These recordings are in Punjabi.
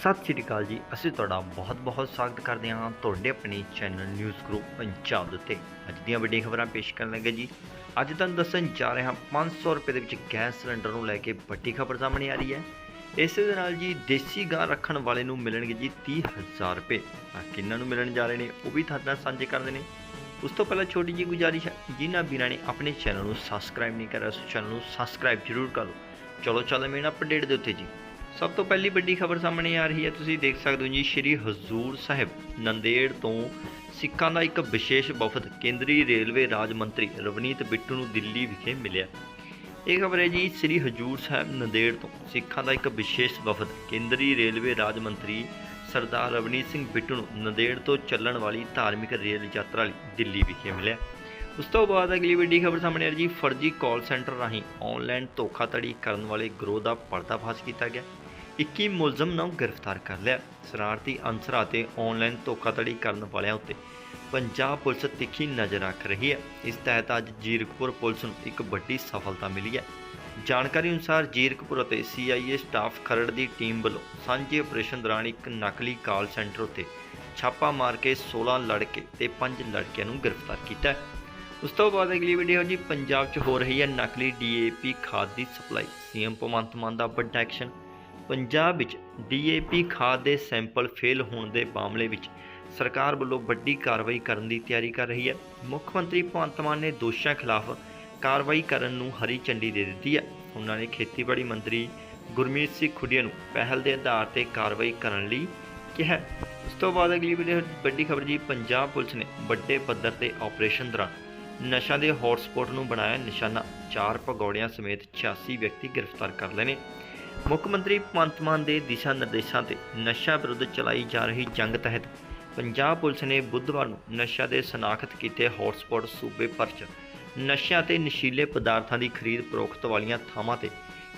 ਸਤਿ ਸ਼੍ਰੀ ਅਕਾਲ ਜੀ। ਅਸੀਂ ਤੁਹਾਡਾ ਬਹੁਤ-ਬਹੁਤ ਸਵਾਗਤ ਕਰਦੇ ਹਾਂ ਤੁਹਾਡੇ ਆਪਣੇ ਚੈਨਲ ਨਿਊਜ਼ ਗਰੁੱਪ ਪੰਜਾਬ ਦੇ ਉੱਤੇ। ਅੱਜ ਦੀਆਂ ਵੱਡੀਆਂ ਖਬਰਾਂ ਪੇਸ਼ ਕਰਨ ਲੱਗੇ ਜੀ। ਅੱਜ ਤੁਹਾਨੂੰ ਦੱਸਣ ਜਾ ਰਹੇ ਹਾਂ 500 ਰੁਪਏ ਦੇ ਵਿੱਚ ਗੈਸ ਸਿਲੰਡਰ ਨੂੰ ਲੈ ਕੇ ਵੱਡੀ ਖਬਰ ਸਾਹਮਣੇ ਆ ਰਹੀ ਹੈ। ਇਸੇ ਦੇ ਨਾਲ ਜੀ ਦੇਸੀ ਗਾਂ ਰੱਖਣ ਵਾਲੇ ਨੂੰ ਮਿਲਣਗੇ ਜੀ 30000 ਰੁਪਏ। ਆ ਕਿੰਨਾਂ ਨੂੰ ਮਿਲਣ ਜਾ ਰਹੇ ਨੇ, ਉਹ ਵੀ ਤੁਹਾਡੇ ਨਾਲ ਸਾਂਝੇ ਕਰਦੇ ਨੇ। ਉਸ ਤੋਂ ਪਹਿਲਾਂ ਛੋਟੀ ਜਿਹੀ ਗੁਜ਼ਾਰਿਸ਼ ਹੈ, ਜਿਨ੍ਹਾਂ ਵੀਰਾਂ ਨੇ ਆਪਣੇ ਚੈਨਲ ਨੂੰ ਸਬਸਕ੍ਰਾਈਬ ਨਹੀਂ ਕਰਿਆ, ਉਸ ਚੈਨਲ ਨੂੰ ਸਬਸਕ੍ਰਾਈਬ ਜ਼ਰੂਰ ਕਰੋ ਚਲੋ, ਚੱਲਦੇ ਮੇਨ ਅਪਡੇਟ ਦੇ ਉੱਤੇ ਜੀ। ਸਭ ਤੋਂ ਪਹਿਲੀ ਵੱਡੀ ਖਬਰ ਸਾਹਮਣੇ ਆ ਰਹੀ ਹੈ, ਤੁਸੀਂ ਦੇਖ ਸਕਦੇ ਹੋ ਜੀ, ਸ਼੍ਰੀ ਹਜ਼ੂਰ ਸਾਹਿਬ, ਨੰਦੇੜ ਤੋਂ ਸਿੱਖਾਂ ਦਾ ਇੱਕ ਵਿਸ਼ੇਸ਼ ਵਫਦ ਕੇਂਦਰੀ ਰੇਲਵੇ ਰਾਜ ਮੰਤਰੀ ਰਵਨੀਤ ਬਿੱਟੂ ਨੂੰ ਦਿੱਲੀ ਵਿਖੇ ਮਿਲਿਆ। ਇਹ ਖਬਰ ਹੈ ਜੀ, ਸ਼੍ਰੀ ਹਜੂਰ ਸਾਹਿਬ, ਨੰਦੇੜ ਤੋਂ ਸਿੱਖਾਂ ਦਾ ਇੱਕ ਵਿਸ਼ੇਸ਼ ਵਫਦ ਕੇਂਦਰੀ ਰੇਲਵੇ ਰਾਜ ਮੰਤਰੀ ਸਰਦਾਰ ਰਵਨੀਤ ਸਿੰਘ ਬਿੱਟੂ ਨੂੰ ਨੰਦੇੜ ਤੋਂ ਚੱਲਣ ਵਾਲੀ ਧਾਰਮਿਕ ਰੇਲ ਯਾਤਰਾ ਲਈ ਦਿੱਲੀ ਵਿਖੇ ਮਿਲਿਆ। ਉਸ ਤੋਂ ਬਾਅਦ ਅਗਲੀ ਵੱਡੀ ਖਬਰ ਸਾਹਮਣੇ ਆ ਰਹੀ ਜੀ, ਫਰਜ਼ੀ ਕਾਲ ਸੈਂਟਰ ਰਾਹੀਂ ਆਨਲਾਈਨ ਧੋਖਾਧੜੀ ਕਰਨ ਵਾਲੇ ਗਰੋਹ ਦਾ ਪਰਦਾਫਾਸ਼ ਕੀਤਾ ਗਿਆ। 21 ਮੁਲਜ਼ਮ ਨੂੰ ਗ੍ਰਿਫਤਾਰ ਕਰ ਲਿਆ। ਸ਼ਰਾਰਤੀ ਅਨਸਰਾਂ ਤੇ ਆਨਲਾਈਨ ਧੋਖਾਧੜੀ ਕਰਨ ਵਾਲਿਆਂ ਉੱਤੇ ਪੰਜਾਬ ਪੁਲਿਸ ਤਿੱਖੀ ਨਜ਼ਰ ਰੱਖ ਰਹੀ ਹੈ। ਇਸ ਤਹਿਤ ਅੱਜ ਜੀਰਕਪੁਰ ਪੁਲਿਸ ਨੂੰ ਇੱਕ ਵੱਡੀ ਸਫਲਤਾ ਮਿਲੀ ਹੈ। ਜਾਣਕਾਰੀ ਅਨੁਸਾਰ ਜੀਰਕਪੁਰ ਅਤੇ ਸੀਆਈਏ ਸਟਾਫ ਖਰੜ ਦੀ ਟੀਮ ਵੱਲੋਂ ਸਾਂਝੇ ਆਪਰੇਸ਼ਨ ਦੌਰਾਨ ਇੱਕ ਨਕਲੀ ਕਾਲ ਸੈਂਟਰ ਉੱਤੇ ਛਾਪਾ ਮਾਰ ਕੇ 16 ਲੜਕੇ ਤੇ 5 ਲੜਕੀਆਂ ਨੂੰ ਗ੍ਰਿਫਤਾਰ ਕੀਤਾ ਹੈ। ਉਸ ਤੋਂ ਬਾਅਦ ਅਗਲੀ ਵੀਡੀਓ ਜੀ, ਪੰਜਾਬ 'ਚ ਹੋ ਰਹੀ ਹੈ ਨਕਲੀ ਡੀਏਪੀ ਖਾਦ ਦੀ ਸਪਲਾਈ। ਸੀਐਮ ਭਗਵੰਤ ਮਾਨ ਦਾ ਵੱਡਾ ਐਕਸ਼ਨ। ਪੰਜਾਬ ਵਿੱਚ ਡੀਏਪੀ ਖਾਦ ਦੇ ਸੈਂਪਲ ਫੇਲ ਹੋਣ ਦੇ ਮਾਮਲੇ ਵਿੱਚ ਸਰਕਾਰ ਵੱਲੋਂ ਵੱਡੀ ਕਾਰਵਾਈ ਕਰਨ ਦੀ ਤਿਆਰੀ ਕਰ ਰਹੀ ਹੈ। ਮੁੱਖ ਮੰਤਰੀ ਭਗਵੰਤ ਮਾਨ ਨੇ ਦੋਸ਼ੀਆਂ ਖਿਲਾਫ ਕਾਰਵਾਈ ਕਰਨ ਨੂੰ ਹਰੀ ਝੰਡੀ ਦੇ ਦਿੱਤੀ ਹੈ। ਉਹਨਾਂ ਨੇ ਖੇਤੀਬਾੜੀ ਮੰਤਰੀ ਗੁਰਮੀਤ ਸਿੰਘ ਖੁੱਡੀਆ ਨੂੰ ਪਹਿਲ ਦੇ ਆਧਾਰ ਤੇ ਕਾਰਵਾਈ ਕਰਨ ਲਈ ਕਿਹਾ ਹੈ। ਉਸ ਤੋਂ ਬਾਅਦ ਅਗਲੀ ਵੱਡੀ ਖਬਰ ਜੀ, ਪੰਜਾਬ ਪੁਲਿਸ ਨੇ ਵੱਡੇ ਪੱਧਰ ਤੇ ਆਪਰੇਸ਼ਨ ਦੌਰਾਨ ਨਸ਼ਾ ਦੇ ਹੌਟਸਪੌਟ ਨੂੰ ਬਣਾਇਆ ਨਿਸ਼ਾਨਾ। ਚਾਰ ਪਗੌੜਿਆਂ ਸਮੇਤ 86 ਵਿਅਕਤੀ ਗ੍ਰਿਫਤਾਰ ਕਰ ਲਏ ਨੇ। ਮੁੱਖ ਮੰਤਰੀ ਭਗਵੰਤ ਮਾਨ ਦੇ ਦਿਸ਼ਾ ਨਿਰਦੇਸ਼ਾਂ ਤੇ ਨਸ਼ਾ ਵਿਰੁੱਧ ਚਲਾਈ ਜਾ ਰਹੀ ਜੰਗ ਤਹਿਤ ਪੰਜਾਬ ਪੁਲਿਸ ਨੇ ਬੁੱਧਵਾਰ ਨੂੰ ਨਸ਼ਾ ਦੇ ਸਨਾਖਤ ਕੀਤੇ ਹੌਟਸਪੌਟ ਸੂਬੇ ਭਰ 'ਚ। ਨਸ਼ਿਆਂ ਤੇ ਨਸ਼ੀਲੇ ਪਦਾਰਥਾਂ ਦੀ ਖਰੀਦ ਫਰੋਖਤ ਵਾਲੀਆਂ ਥਾਵਾਂ ਤੇ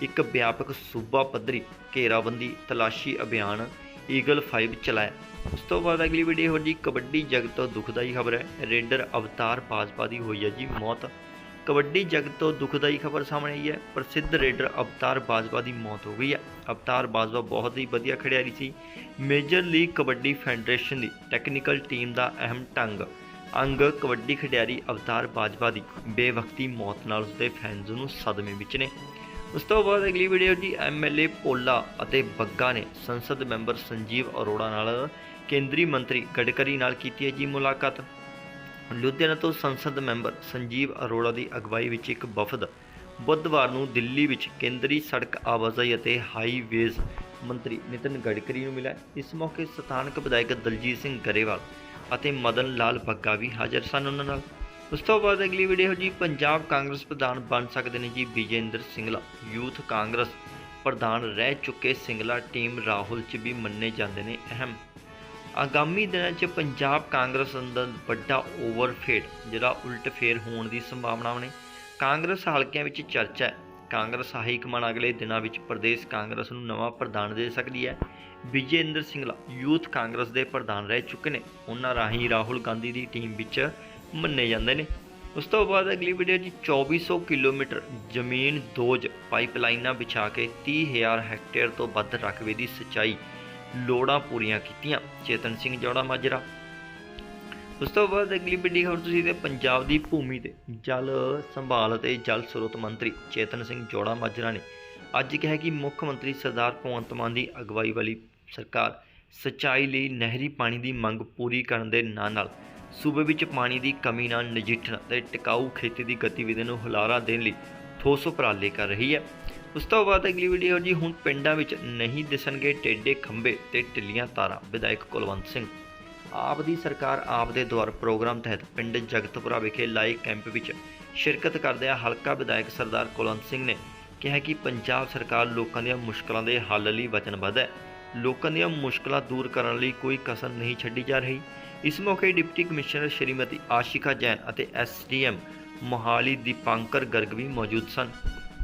ਇੱਕ ਵਿਆਪਕ ਸੂਬਾ ਪੱਧਰੀ ਘੇਰਾਬੰਦੀ ਤਲਾਸ਼ੀ ਅਭਿਆਨ ਈਗਲ 5 ਚਲਾਇਆ। ਉਸ ਤੋਂ ਬਾਅਦ ਅਗਲੀ ਵੀਡੀਓ ਹੋ ਜੀ ਕਬੱਡੀ ਜਗਤ ਤੋਂ ਦੁਖਦਾਈ ਖਬਰ ਹੈ। ਰੇਡਰ ਅਵਤਾਰ ਬਾਜਪਾ ਦੀ ਹੋਈ ਹੈ ਜੀ ਮੌਤ। ਕਬੱਡੀ ਜਗਤ ਤੋਂ ਦੁਖਦਾਈ ਖਬਰ ਸਾਹਮਣੇ ਆਈ ਹੈ। ਪ੍ਰਸਿੱਧ ਰੇਡਰ ਅਵਤਾਰ ਬਾਜਵਾ ਦੀ ਮੌਤ ਹੋ ਗਈ ਹੈ। ਅਵਤਾਰ ਬਾਜਵਾ ਬਹੁਤ ਹੀ ਵਧੀਆ ਖਿਡਾਰੀ ਸੀ। ਮੇਜਰ ਲੀਗ ਕਬੱਡੀ ਫੈਡਰੇਸ਼ਨ ਦੀ ਟੈਕਨੀਕਲ ਟੀਮ ਦਾ ਅਹਿਮ ਟੰਗ ਅੰਗ ਕਬੱਡੀ ਖਿਡਾਰੀ ਅਵਤਾਰ ਬਾਜਵਾ ਦੀ ਬੇਵਕਤੀ ਮੌਤ ਨਾਲ ਉਸਦੇ ਫੈਨਸ ਨੂੰ ਸਦਮੇ ਵਿੱਚ ਨੇ। ਉਸ ਤੋਂ ਬਾਅਦ ਅਗਲੀ ਵੀਡੀਓ ਜੀ ਐਮਐਲਏ ਪੋਲਾ ਅਤੇ ਬੱਗਾ ਨੇ ਸੰਸਦ ਮੈਂਬਰ ਸੰਜੀਵ ਅਰੋੜਾ ਨਾਲ ਕੇਂਦਰੀ ਮੰਤਰੀ ਗਡਕਰੀ ਨਾਲ ਕੀਤੀ ਹੈ ਜੀ ਮੁਲਾਕਾਤ। ਲੁਧਿਆਣਾ ਤੋਂ ਸੰਸਦ ਮੈਂਬਰ ਸੰਜੀਵ ਅਰੋੜਾ ਦੀ ਅਗਵਾਈ ਵਿੱਚ ਇੱਕ ਵਫਦ ਬੁੱਧਵਾਰ ਨੂੰ ਦਿੱਲੀ ਵਿੱਚ ਕੇਂਦਰੀ ਸੜਕ ਆਵਾਜਾਈ ਅਤੇ ਹਾਈਵੇਜ਼ ਮੰਤਰੀ ਨਿਤਿਨ ਗਡਕਰੀ ਨੂੰ ਮਿਲਿਆ। ਇਸ ਮੌਕੇ ਸਥਾਨਕ ਵਿਧਾਇਕ ਦਲਜੀਤ ਸਿੰਘ ਗਰੇਵਾਲ ਅਤੇ ਮਦਨ ਲਾਲ ਬੱਗਾ ਵੀ ਹਾਜ਼ਰ ਸਨ ਉਹਨਾਂ ਨਾਲ। ਉਸ ਤੋਂ ਬਾਅਦ ਅਗਲੀ ਵੀਡੀਓ ਜੀ ਪੰਜਾਬ ਕਾਂਗਰਸ ਪ੍ਰਧਾਨ ਬਣ ਸਕਦੇ ਨੇ ਜੀ ਵਿਜੇਂਦਰ ਸਿੰਗਲਾ। ਯੂਥ ਕਾਂਗਰਸ ਪ੍ਰਧਾਨ ਰਹਿ ਚੁੱਕੇ ਸਿੰਗਲਾ ਟੀਮ ਰਾਹੁਲ ਚ ਵੀ ਮੰਨੇ ਜਾਂਦੇ ਨੇ ਅਹਿਮ ਆਗਾਮੀ ਦਿਨਾਂ 'ਚ ਪੰਜਾਬ ਕਾਂਗਰਸ ਅੰਦਰ ਵੱਡਾ ਓਵਰਫੇਡ ਜਿਹੜਾ ਉਲਟ ਫੇਰ ਹੋਣ ਦੀ ਸੰਭਾਵਨਾ ਨੇ ਕਾਂਗਰਸ ਹਲਕਿਆਂ ਵਿੱਚ ਚਰਚਾ ਹੈ। ਕਾਂਗਰਸ ਹਾਈ ਕਮਾਨ ਅਗਲੇ ਦਿਨਾਂ ਵਿੱਚ ਪ੍ਰਦੇਸ਼ ਕਾਂਗਰਸ ਨੂੰ ਨਵਾਂ ਪ੍ਰਧਾਨ ਦੇ ਸਕਦੀ ਹੈ। ਵਿਜੇਂਦਰ ਸਿੰਗਲਾ ਯੂਥ ਕਾਂਗਰਸ ਦੇ ਪ੍ਰਧਾਨ ਰਹਿ ਚੁੱਕੇ ਨੇ। ਉਹਨਾਂ ਰਾਹੀਂ ਰਾਹੁਲ ਗਾਂਧੀ ਦੀ ਟੀਮ ਵਿੱਚ ਮੰਨੇ ਜਾਂਦੇ ਨੇ। ਉਸ ਤੋਂ ਬਾਅਦ ਅਗਲੀ ਵੀਡੀਓ ਜੀ 2400 ਕਿਲੋਮੀਟਰ ਜ਼ਮੀਨ ਦੋਜ ਪਾਈਪਲਾਈਨਾਂ ਵਿਛਾ ਕੇ 30000 ਹੈਕਟੇਅਰ ਤੋਂ ਵੱਧ ਰਕਬੇ ਦੀ ਸਿੰਚਾਈ ਲੋੜਾਂ ਪੂਰੀਆਂ ਕੀਤੀਆਂ। ਚੇਤਨ ਸਿੰਘ ਜੋੜਾ ਮਾਜਰਾ। ਉਸ ਤੋਂ ਬਾਅਦ ਅਗਲੀ ਵੱਡੀ ਖਬਰ ਤੁਸੀਂ ਤੇ ਪੰਜਾਬ ਦੀ ਭੂਮੀ ਤੇ ਜਲ ਸੰਭਾਲ ਅਤੇ ਜਲ ਸਰੋਤ ਮੰਤਰੀ ਚੇਤਨ ਸਿੰਘ ਜੋੜਾ ਮਾਜਰਾ ਨੇ ਅੱਜ ਕਿਹਾ ਕਿ ਮੁੱਖ ਮੰਤਰੀ ਸਰਦਾਰ ਭਗਵੰਤ ਮਾਨ ਦੀ ਅਗਵਾਈ ਵਾਲੀ ਸਰਕਾਰ ਸਿੰਚਾਈ ਲਈ ਨਹਿਰੀ ਪਾਣੀ ਦੀ ਮੰਗ ਪੂਰੀ ਕਰਨ ਦੇ ਨਾਲ ਨਾਲ ਸੂਬੇ ਵਿੱਚ ਪਾਣੀ ਦੀ ਕਮੀ ਨਾਲ ਨਜਿੱਠਣ ਅਤੇ ਟਿਕਾਊ ਖੇਤੀ ਦੀ ਗਤੀਵਿਧੀਆਂ ਨੂੰ ਹੁਲਾਰਾ ਦੇਣ ਲਈ ਠੋਸ ਉਪਰਾਲੇ ਕਰ ਰਹੀ ਹੈ। ਉਸ ਤੋਂ ਬਾਅਦ ਅਗਲੀ ਵੀਡੀਓ ਜੀ ਹੁਣ ਪਿੰਡਾਂ ਵਿੱਚ ਨਹੀਂ ਦਿਸਣਗੇ ਟੇਡੇ ਖੰਭੇ ਤੇ ਢਿੱਲੀਆਂ ਤਾਰਾਂ। ਵਿਧਾਇਕ ਕੁਲਵੰਤ ਸਿੰਘ। ਆਪ ਦੀ ਸਰਕਾਰ ਆਪ ਦੇ ਦੁਆਰ ਪ੍ਰੋਗਰਾਮ ਤਹਿਤ ਪਿੰਡ ਜਗਤਪੁਰਾ ਵਿਖੇ ਲਾਏ ਕੈਂਪ ਵਿੱਚ ਸ਼ਿਰਕਤ ਕਰਦਿਆਂ ਹਲਕਾ ਵਿਧਾਇਕ ਸਰਦਾਰ ਕੁਲਵੰਤ ਸਿੰਘ ਨੇ ਕਿਹਾ ਕਿ ਪੰਜਾਬ ਸਰਕਾਰ ਲੋਕਾਂ ਦੀਆਂ ਮੁਸ਼ਕਲਾਂ ਦੇ ਹੱਲ ਲਈ ਵਚਨਬੱਧ ਹੈ। ਲੋਕਾਂ ਦੀਆਂ ਮੁਸ਼ਕਲਾਂ ਦੂਰ ਕਰਨ ਲਈ ਕੋਈ ਕਸਰ ਨਹੀਂ ਛੱਡੀ ਜਾ ਰਹੀ। ਇਸ ਮੌਕੇ ਡਿਪਟੀ ਕਮਿਸ਼ਨਰ ਸ਼੍ਰੀਮਤੀ ਆਸ਼ਿਕਾ ਜੈਨ ਅਤੇ ਐਸਡੀਐਮ ਮੋਹਾਲੀ ਦੀਪਾਂਕਰ ਗਰਗ ਵੀ ਮੌਜੂਦ ਸਨ।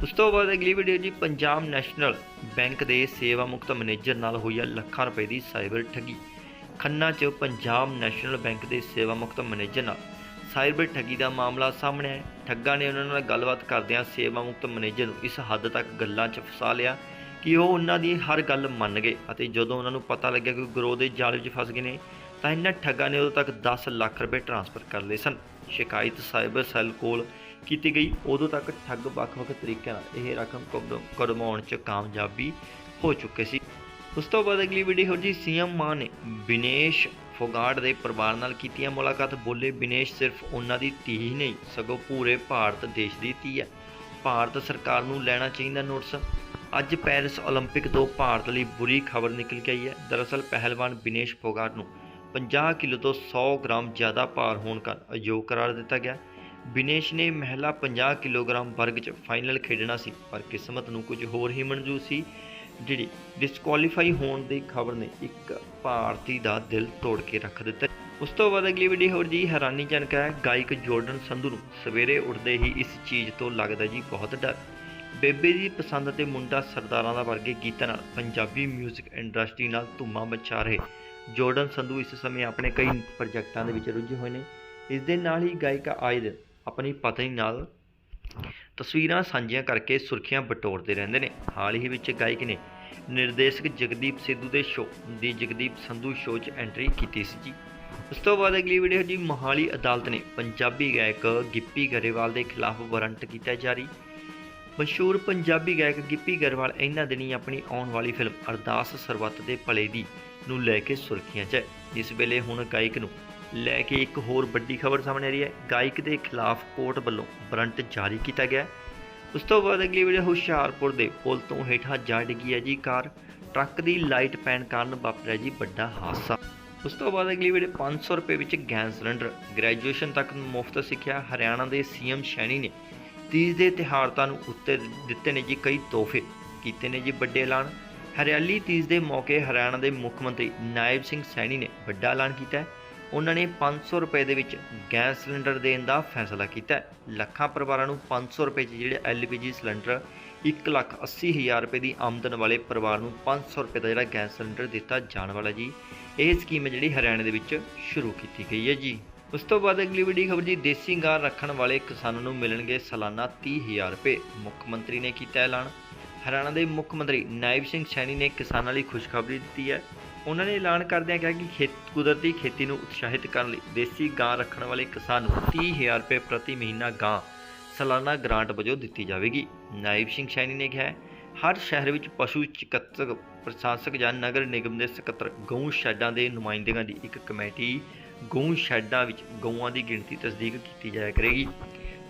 ਉਸ ਤੋਂ ਬਾਅਦ ਅਗਲੀ ਵੀਡੀਓ ਜੀ ਪੰਜਾਬ ਨੈਸ਼ਨਲ ਬੈਂਕ ਦੇ ਸੇਵਾ ਮੁਕਤ ਮੈਨੇਜਰ ਨਾਲ ਹੋਈ ਹੈ ਲੱਖਾਂ ਰੁਪਏ ਦੀ ਸਾਈਬਰ ਠੱਗੀ। ਖੰਨਾ 'ਚ ਪੰਜਾਬ ਨੈਸ਼ਨਲ ਬੈਂਕ ਦੇ ਸੇਵਾ ਮੁਕਤ ਮੈਨੇਜਰ ਨਾਲ ਸਾਈਬਰ ਠੱਗੀ ਦਾ ਮਾਮਲਾ ਸਾਹਮਣੇ ਆਇਆ। ਠੱਗਾਂ ਨੇ ਉਹਨਾਂ ਨਾਲ ਗੱਲਬਾਤ ਕਰਦਿਆਂ ਸੇਵਾ ਮੁਕਤ ਮੈਨੇਜਰ ਨੂੰ ਇਸ ਹੱਦ ਤੱਕ ਗੱਲਾਂ 'ਚ ਫਸਾ ਲਿਆ ਕਿ ਉਹ ਉਹਨਾਂ ਦੀ ਹਰ ਗੱਲ ਮੰਨ ਗਏ ਅਤੇ ਜਦੋਂ ਉਹਨਾਂ ਨੂੰ ਪਤਾ ਲੱਗਿਆ ਕਿ ਗਰੋਹ ਦੇ ਜਾਲ ਵਿੱਚ ਫਸ ਗਏ ਨੇ, ਤਾਂ ਇਹਨਾਂ ਠੱਗਾਂ ਨੇ ਉਦੋਂ ਤੱਕ 10 ਲੱਖ ਰੁਪਏ ਟ੍ਰਾਂਸਫਰ ਕਰ ਲਏ ਸਨ। ਸ਼ਿਕਾਇਤ ਸਾਈਬਰ ਸੈੱਲ ਕੋਲ ਕੀਤੀ ਗਈ ਉਦੋਂ ਤੱਕ ਠੱਗ ਵੱਖ-ਵੱਖ ਤਰੀਕਿਆਂ ਨਾਲ ਇਹ ਰਕਮ ਕਢ- ਕਢਵਾਉਣ 'ਚ ਕਾਮਯਾਬੀ ਹੋ ਚੁੱਕੇ ਸੀ ਉਸ ਤੋਂ ਬਾਅਦ ਅਗਲੀ ਵੀਡੀਓ ਜੀ ਸੀਐਮ ਮਾਨ ਨੇ ਬਿਨੇਸ਼ ਫੋਗਾਟ ਦੇ ਪਰਿਵਾਰ ਨਾਲ ਕੀਤੀਆਂ ਮੁਲਾਕਾਤ ਬੋਲੇ ਬਿਨੇਸ਼ ਸਿਰਫ ਉਹਨਾਂ ਦੀ ਧੀ ਹੀ ਨਹੀਂ ਸਗੋਂ ਪੂਰੇ ਭਾਰਤ ਦੇਸ਼ ਦੀ ਧੀ ਹੈ ਭਾਰਤ ਸਰਕਾਰ ਨੂੰ ਲੈਣਾ ਚਾਹੀਦਾ ਨੋਟਿਸ ਅੱਜ ਪੈਰਿਸ 올림픽 ਤੋਂ ਭਾਰਤ ਲਈ ਬੁਰੀ ਖਬਰ ਨਿਕਲ ਕੇ ਆਈ ਹੈ ਦਰਅਸਲ ਪਹਿਲਵਾਨ ਬਿਨੇਸ਼ ਫੋਗਾਟ ਨੂੰ 50 ਕਿਲੋ ਤੋਂ 100 ਗ੍ਰਾਮ ਜ਼ਿਆਦਾ ਭਾਰ ਹੋਣ ਕਾਰਨ ਅਯੋਗ ਕਰਾਰ ਦਿੱਤਾ ਗਿਆ ਵਿਨੇਸ਼ ਨੇ ਮਹਿਲਾ 50 ਕਿਲੋਗ੍ਰਾਮ ਵਰਗ 'ਚ ਫਾਈਨਲ ਖੇਡਣਾ ਸੀ, ਪਰ ਕਿਸਮਤ ਨੂੰ ਕੁਝ ਹੋਰ ਹੀ ਮਨਜ਼ੂਰ ਸੀ, ਜਿਹੜੀ ਡਿਸਕੁਆਲੀਫਾਈ ਹੋਣ ਦੀ ਖਬਰ ਨੇ ਇੱਕ ਭਾਰਤੀ ਦਾ ਦਿਲ ਤੋੜ ਕੇ ਰੱਖ ਦਿੱਤਾ। ਉਸ ਤੋਂ ਬਾਅਦ ਅਗਲੀ ਵੀਡੀਓ ਹੋਰ ਜੀ ਹੈਰਾਨੀਜਨਕ ਹੈ, ਗਾਇਕ ਜੋਰਡਨ ਸੰਧੂ ਨੂੰ ਸਵੇਰੇ ਉੱਠਦੇ ਹੀ ਇਸ ਚੀਜ਼ ਤੋਂ ਲੱਗਦਾ ਜੀ ਬਹੁਤ ਡਰ। ਬੇਬੇ ਦੀ ਪਸੰਦ ਤੇ ਮੁੰਡਾ ਸਰਦਾਰਾਂ ਦਾ ਵਰਗੇ ਗੀਤਾਂ ਨਾਲ ਪੰਜਾਬੀ 뮤직 ਇੰਡਸਟਰੀ ਨਾਲ ਧੁੰਮਾਂ ਮਚਾ ਰਹੇ। ਜੋਰਡਨ ਸੰਧੂ ਇਸ ਸਮੇਂ ਆਪਣੇ ਕਈ ਪ੍ਰੋਜੈਕਟਾਂ ਦੇ ਵਿੱਚ ਰੁੱਝੇ ਹੋਏ ਨੇ। ਇਸ ਦੇ ਨਾਲ ਹੀ ਗਾਇਕਾ ਆਏ ਦਿਨ ਆਪਣੀ ਪਤਨੀ ਨਾਲ ਤਸਵੀਰਾਂ ਸਾਂਝੀਆਂ ਕਰਕੇ ਸੁਰਖੀਆਂ ਬਟੋਰਦੇ ਰਹਿੰਦੇ ਨੇ। ਹਾਲ ਹੀ ਵਿੱਚ ਗਾਇਕ ਨੇ ਨਿਰਦੇਸ਼ਕ ਜਗਦੀਪ ਸਿੱਧੂ ਦੇ ਸ਼ੋਅ ਦੀ ਜਗਦੀਪ ਸੰਧੂ ਸ਼ੋਅ 'ਚ ਐਂਟਰੀ ਕੀਤੀ ਸੀ ਜੀ। ਉਸ ਤੋਂ ਬਾਅਦ ਅਗਲੀ ਵੀਡੀਓ ਜੀ ਮੋਹਾਲੀ ਅਦਾਲਤ ਨੇ ਪੰਜਾਬੀ ਗਾਇਕ ਗਿੱਪੀ ਗਰੇਵਾਲ ਦੇ ਖਿਲਾਫ ਵਾਰੰਟ ਕੀਤਾ ਜਾਰੀ। ਮਸ਼ਹੂਰ ਪੰਜਾਬੀ ਗਾਇਕ ਗਿੱਪੀ ਗਰੇਵਾਲ ਇਹਨਾਂ ਦਿਨੀ ਆਪਣੀ ਆਉਣ ਵਾਲੀ ਫਿਲਮ ਅਰਦਾਸ ਸਰਬੱਤ ਦੇ ਭਲੇ ਦੀ ਨੂੰ ਲੈ ਕੇ ਸੁਰਖੀਆਂ 'ਚ ਹੈ। ਇਸ ਵੇਲੇ ਹੁਣ ਗਾਇਕ ਨੂੰ ਲੈ ਕੇ ਇੱਕ ਹੋਰ ਵੱਡੀ ਖਬਰ ਸਾਹਮਣੇ ਆ ਰਹੀ ਹੈ। ਗਾਇਕ ਦੇ ਖਿਲਾਫ ਕੋਰਟ ਵੱਲੋਂ ਵਾਰੰਟ ਜਾਰੀ ਕੀਤਾ ਗਿਆ ਉਸ ਤੋਂ ਬਾਅਦ ਅਗਲੀ ਵੀਡੀਓ ਹੁਸ਼ਿਆਰਪੁਰ ਦੇ ਪੁਲ ਤੋਂ ਹੇਠਾਂ ਜਾ ਡਿੱਗੀ ਹੈ ਜੀ ਕਾਰ। ਟਰੱਕ ਦੀ ਲਾਈਟ ਪੈਣ ਕਾਰਨ ਵਾਪਰਿਆ ਜੀ ਵੱਡਾ ਹਾਦਸਾ। ਉਸ ਤੋਂ ਬਾਅਦ ਅਗਲੀ ਵੀਡੀਓ 500 ਰੁਪਏ ਵਿੱਚ ਗੈਸ ਸਿਲੰਡਰ। ਗ੍ਰੈਜੂਏਸ਼ਨ ਤੱਕ ਮੁਫਤ ਸਿੱਖਿਆ ਹਰਿਆਣਾ ਦੇ ਸੀਐਮ ਸ਼ੈਣੀ ਨੇ। ਤੀਜ ਦੇ ਤਿਉਹਾਰਾਂ ਨੂੰ ਉੱਤੇ ਦਿੱਤੇ ਨੇ ਜੀ ਕਈ ਤੋਹਫੇ। ਕੀਤੇ ਨੇ ਜੀ ਵੱਡੇ ਐਲਾਨ। ਹਰਿਆਲੀ ਤੀਜ ਦੇ ਮੌਕੇ ਹਰਿਆਣਾ ਦੇ ਮੁੱਖ ਮੰਤਰੀ ਨਾਇਬ ਸਿੰਘ ਸੈਣੀ ਨੇ ਵੱਡਾ ਐਲਾਨ ਕੀਤਾ ਹੈ। ਉਹਨਾਂ ਨੇ 500 ਰੁਪਏ ਦੇ ਵਿੱਚ ਗੈਸ ਸਿਲੰਡਰ ਦੇਣ ਦਾ ਫੈਸਲਾ ਕੀਤਾ ਲੱਖਾਂ ਪਰਿਵਾਰਾਂ ਨੂੰ 500 ਰੁਪਏ 'ਚ ਜਿਹੜੇ ਐਲਪੀਜੀ ਸਿਲੰਡਰ 1 ਲੱਖ 80 ਹਜ਼ਾਰ ਰੁਪਏ ਦੀ ਆਮਦਨ ਵਾਲੇ ਪਰਿਵਾਰ ਨੂੰ 500 ਰੁਪਏ ਦਾ ਜਿਹੜਾ ਗੈਸ ਸਿਲੰਡਰ ਦਿੱਤਾ ਜਾਣ ਵਾਲਾ ਜੀ ਇਹ ਸਕੀਮ ਜਿਹੜੀ ਹਰਿਆਣਾ ਦੇ ਵਿੱਚ ਸ਼ੁਰੂ ਕੀਤੀ ਗਈ ਹੈ ਜੀ। ਉਸ ਤੋਂ ਬਾਅਦ ਅਗਲੀ ਵੱਡੀ ਖਬਰ ਜੀ ਦੇਸੀ ਗਾਂ ਰੱਖਣ ਵਾਲੇ ਕਿਸਾਨਾਂ ਨੂੰ ਮਿਲਣਗੇ ਸਾਲਾਨਾ 30000 ਰੁਪਏ ਮੁੱਖ ਮੰਤਰੀ ਨੇ ਕੀਤਾ ਐਲਾਨ। ਹਰਿਆਣਾ ਦੇ ਮੁੱਖ ਮੰਤਰੀ ਨਾਇਬ ਸਿੰਘ ਸੈਣੀ ਨੇ ਕਿਸਾਨਾਂ ਲਈ ਖੁਸ਼ਖਬਰੀ ਦਿੱਤੀ ਹੈ। ਉਹਨਾਂ ਨੇ ਐਲਾਨ ਕਰਦਿਆਂ ਕਿਹਾ ਕਿ ਖੇਤ, ਕੁਦਰਤੀ ਖੇਤੀ ਨੂੰ ਉਤਸ਼ਾਹਿਤ ਕਰਨ ਲਈ ਦੇਸੀ ਗਾਂ ਰੱਖਣ ਵਾਲੇ ਕਿਸਾਨ ਨੂੰ 30000 ਰੁਪਏ ਪ੍ਰਤੀ ਮਹੀਨਾ ਗਾਂ ਸਾਲਾਨਾ ਗ੍ਰਾਂਟ ਵਜੋਂ ਦਿੱਤੀ ਜਾਵੇਗੀ। ਨਾਇਬ ਸਿੰਘ ਸੈਣੀ ਨੇ ਕਿਹਾ, ਹਰ ਸ਼ਹਿਰ ਵਿੱਚ ਪਸ਼ੂ ਚਿਕਿਤਸਕ ਪ੍ਰਸ਼ਾਸਕ ਜਾਂ ਨਗਰ ਨਿਗਮ ਦੇ ਸਕੱਤਰ ਗਊ ਸ਼ੈਡਾਂ ਦੇ ਨੁਮਾਇੰਦਿਆਂ ਦੀ ਇੱਕ ਕਮੇਟੀ ਗਊ ਸ਼ੈਡਾਂ ਵਿੱਚ ਗਊਆਂ ਦੀ ਗਿਣਤੀ ਤਸਦੀਕ ਕੀਤੀ ਜਾਇਆ ਕਰੇਗੀ।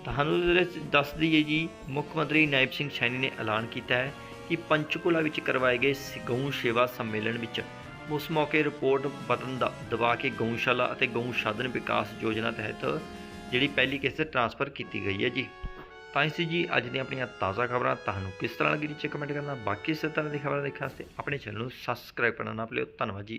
ਤੁਹਾਨੂੰ ਇਹਦੇ ਵਿੱਚ ਦੱਸ ਦਈਏ ਜੀ, ਮੁੱਖ ਮੰਤਰੀ ਨਾਇਬ ਸਿੰਘ ਸੈਣੀ ਨੇ ਐਲਾਨ ਕੀਤਾ ਹੈ ਕਿ ਪੰਚਕੂਲਾ ਵਿੱਚ ਕਰਵਾਏ ਗਏ ਸ- ਗਊ ਸੇਵਾ ਸੰਮੇਲਨ ਵਿੱਚ ਉਸ ਮੌਕੇ ਰਿਪੋਰਟ ਬਟਨ ਦਾ, ਦਬਾ ਕੇ ਗਊਸ਼ਾਲਾ ਅਤੇ ਗਊ ਸਾਧਨ ਵਿਕਾਸ ਯੋਜਨਾ ਤਹਿਤ ਜਿਹੜੀ ਪਹਿਲੀ ਕਿਸ਼ਤ ਟ੍ਰਾਂਸਫਰ ਕੀਤੀ ਗਈ ਹੈ ਜੀ। ਤਾਂ ਇਸ ਜੀ ਅੱਜ ਦੀਆਂ ਆਪਣੀਆਂ ਤਾਜ਼ਾ ਖਬਰਾਂ, ਤੁਹਾਨੂੰ ਕਿਸ ਤਰ੍ਹਾਂ ਲੱਗੀ ਨੀਚੇ ਕਮੈਂਟ ਕਰਨਾ। ਬਾਕੀ ਇਸੇ ਤਰ੍ਹਾਂ ਦੀ ਖਬਰਾਂ ਦੇਖਣ ਵਾਸਤੇ ਆਪਣੇ ਚੈਨਲ ਨੂੰ ਸਬਸਕ੍ਰਾਈਬ ਕਰਨਾ ਨਾ ਭੁੱਲਿਓ। ਧੰਨਵਾਦ ਜੀ।